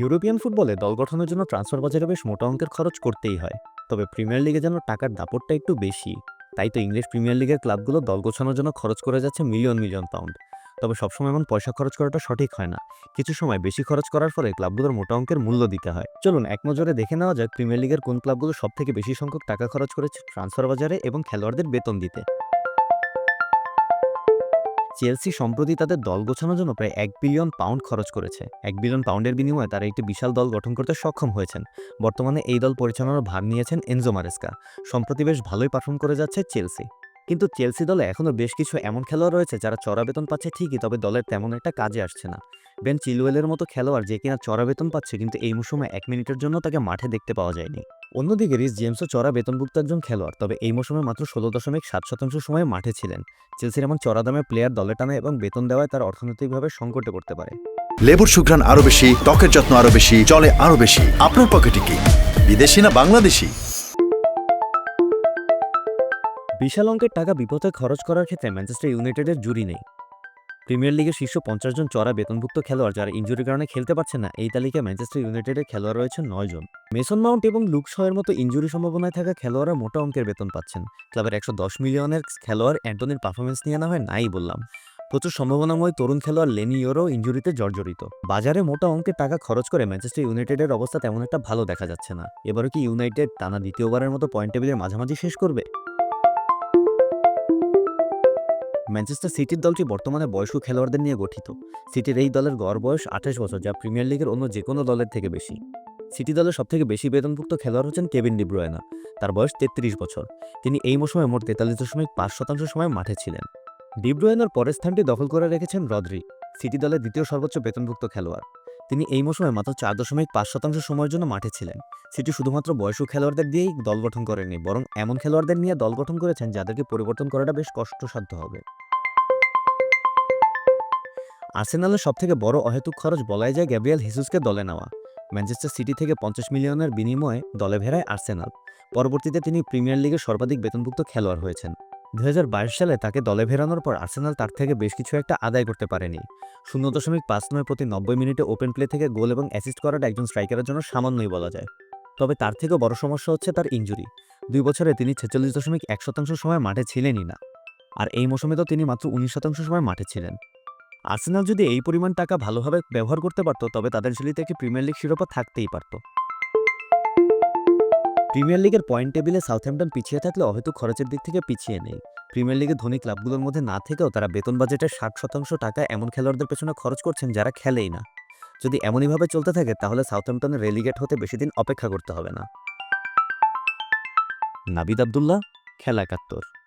European ফুটবলে দল গঠনের জন্য ট্রান্সফার বাজারে বেশ মোটা অঙ্কের খরচ করতেই হয়। তবে প্রিমিয়ার লিগে যেন টাকার দাপটটা একটু বেশি, তাই তো ইংলিশ প্রিমিয়ার লিগের ক্লাবগুলো দল গোছানোর জন্য খরচ করে যাচ্ছে মিলিয়ন মিলিয়ন পাউন্ড। তবে সবসময় এমন পয়সা খরচ করাটা সঠিক হয় না। কিছু সময় বেশি খরচ করার ফলে ক্লাবগুলোর মোটা অঙ্কের মূল্য দিতে হয়। চলুন এক নজরে দেখে নেওয়া যাক প্রিমিয়ার লিগের কোন ক্লাবগুলো সব থেকে বেশি সংখ্যক টাকা খরচ করেছে ট্রান্সফার বাজারে এবং খেলোয়াড়দের বেতন দিতে। চেলসি সম্প্রতি তাদের দল গোছানোর জন্য প্রায় এক বিলিয়ন পাউন্ড খরচ করেছে। এক বিলিয়ন পাউন্ডের বিনিময়ে তারা একটি বিশাল দল গঠন করতে সক্ষম হয়েছেন। বর্তমানে এই দল পরিচালনার ভার নিয়েছেন এনজো মারেস্কা। সম্প্রতি বেশ ভালোই পারফর্ম করে যাচ্ছে চেলসি। কিন্তু চেলসি দলে এখনও বেশ কিছু এমন খেলোয়াড় রয়েছে যারা চড়া বেতন পাচ্ছে ঠিকই, তবে দলের তেমন একটা কাজে আসছে না। বেন চিলওয়েলের মতো খেলোয়াড় যে কিনা চড়া বেতন পাচ্ছে, কিন্তু এই মৌসুমে এক মিনিটের জন্য তাকে মাঠে দেখতে পাওয়া যায়নি। অন্যদিকে রিস জেমসও চড়া বেতনভুক্ত একজন খেলোয়াড় তবে এই মৌসুমে মাত্র ষোলো দশমিক সাত শতাংশ সময় মাঠে ছিলেন। চেলসির এমন চড়া দামে প্লেয়ার দলে টানে এবং বেতন দেওয়ায় তার অর্থনৈতিকভাবে সংকটে পড়তে পারে। লেবুর সুঘ্রাণ আরও বেশি ত্বকের যত্ন আরও বেশি চলে আরও বেশি। আপনার পকেটে কি? বিদেশি না বাংলাদেশি? বিশাল অঙ্কের টাকা বিপথে খরচ করার ক্ষেত্রে ম্যানচেস্টার ইউনাইটেডের জুরি নেই। প্রিমিয়ার লিগের শীর্ষ পঞ্চাশ জন চড়া বেতনভুক্ত খেলোয়াড় যারা ইঞ্জুরির কারণে খেলতে পারছে না, এই তালিকায় ম্যানচেস্টার ইউনাইটেডের খেলোয়াড় রয়েছে নয় জন। মেসন মাউন্ট এবং লুক শয়ের মতো ইঞ্জুরি সম্ভাবনায় থাকা খেলোয়াড়রা মোটা অঙ্কের বেতন পাচ্ছেন। ক্লাবের একশো দশ মিলিয়নের খেলোয়াড় অ্যান্টনির পারফরমেন্স নিয়ে না হয় নাই বললাম। প্রচুর সম্ভাবনাময় তরুণ খেলোয়াড় লেনি ইয়োরও ইঞ্জুরিতে জর্জরিত। বাজারে মোটা অঙ্কের টাকা খরচ করে ম্যানচেস্টার ইউনাইটেডের অবস্থা তেমন একটা ভালো দেখা যাচ্ছে না। এবারও কি ইউনাইটেড টানা দ্বিতীয়বারের মতো পয়েন্ট টেবিলের মাঝামাঝি শেষ করবে? ম্যানচেস্টার সিটির দলটি বর্তমানে বয়স্ক খেলোয়াড়দের নিয়ে গঠিত। সিটির এই দলের গড় বয়স আঠাশ বছর, যা প্রিমিয়ার লিগের অন্য যে কোনো দলের থেকে বেশি। সিটি দলের সবথেকে বেশি বেতনভুক্ত খেলোয়াড় হচ্ছেন কেভিন ডিব্রোয়েনা তার বয়স তেত্রিশ বছর। তিনি এই মৌসুমে মোট তেতাল্লিশ দশমিক পাঁচ শতাংশ সময় মাঠে ছিলেন। ডিব্রোয়েনার পরের স্থানটি দখল করে রেখেছেন রদ্রি, সিটি দলের দ্বিতীয় সর্বোচ্চ বেতনভুক্ত খেলোয়াড়। তিনি এই মৌসুমে মাত্র চার দশমিক পাঁচ শতাংশ সময়ের জন্য মাঠে ছিলেন। সিটি শুধুমাত্র বয়স্ক খেলোয়াড়দের দিয়েই দল গঠন করেনি বরং এমন খেলোয়াড়দের নিয়ে দল গঠন করেছেন যাদেরকে পরিবর্তন করাটা বেশ কষ্টসাধ্য হবে। আর্সেনালের সবথেকে বড় অহেতুক খরচ বলাই যায় গ্যাব্রিয়েল হিসুসকে দলে নেওয়া। ম্যানচেস্টার সিটি থেকে পঞ্চাশ মিলিয়নের বিনিময়ে দলে ভেড়ায় আর্সেনাল। পরবর্তীতে তিনি প্রিমিয়ার লিগের সর্বাধিক বেতনভুক্ত খেলোয়াড় হয়েছেন। দু হাজার বাইশ সালে তাকে দলে ভেড়ানোর পর আর্সেনাল তার থেকে বেশ কিছু একটা আদায় করতে পারেনি। শূন্য দশমিক পাঁচ নয় প্রতি নব্বই মিনিটে ওপেন প্লে থেকে গোল এবং অ্যাসিস্ট করাটা একজন স্ট্রাইকারের জন্য সামান্যই বলা যায়। তবে তার থেকেও বড় সমস্যা হচ্ছে তার ইঞ্জুরি দুই বছরে তিনি ছেচল্লিশ দশমিক এক শতাংশ সময় মাঠে ছিলেনই না। আর এই মৌসুমে তো তিনি মাত্র উনিশ শতাংশ সময় মাঠে ছিলেন। আর্সেনাল যদি এই পরিমাণ টাকা ভালোভাবে ব্যবহার করতে পারত, তবে তাদের ঝুলিতে একটি প্রিমিয়ার লিগ শিরোপা থাকতেই পারত। প্রিমিয়ার লিগের পয়েন্ট টেবিলে সাউথহ্যাম্পটন পিছিয়ে থাকলে অহেতুক খরচের দিক থেকে পিছিয়ে নেই। প্রিমিয়ার লিগের ধনী ক্লাবগুলোর মধ্যে না থেকেও তারা বেতন বাজেটের ষাট শতাংশ টাকা এমন খেলোয়াড়দের পেছনে খরচ করছেন যারা খেলেই না। যদি এমনইভাবে চলতে থাকে, তাহলে সাউথহ্যাম্পটনের রেলিগেট হতে বেশি দিন অপেক্ষা করতে হবে না। নাবিদ আবদুল্লাহ, খেলা একাত্তর।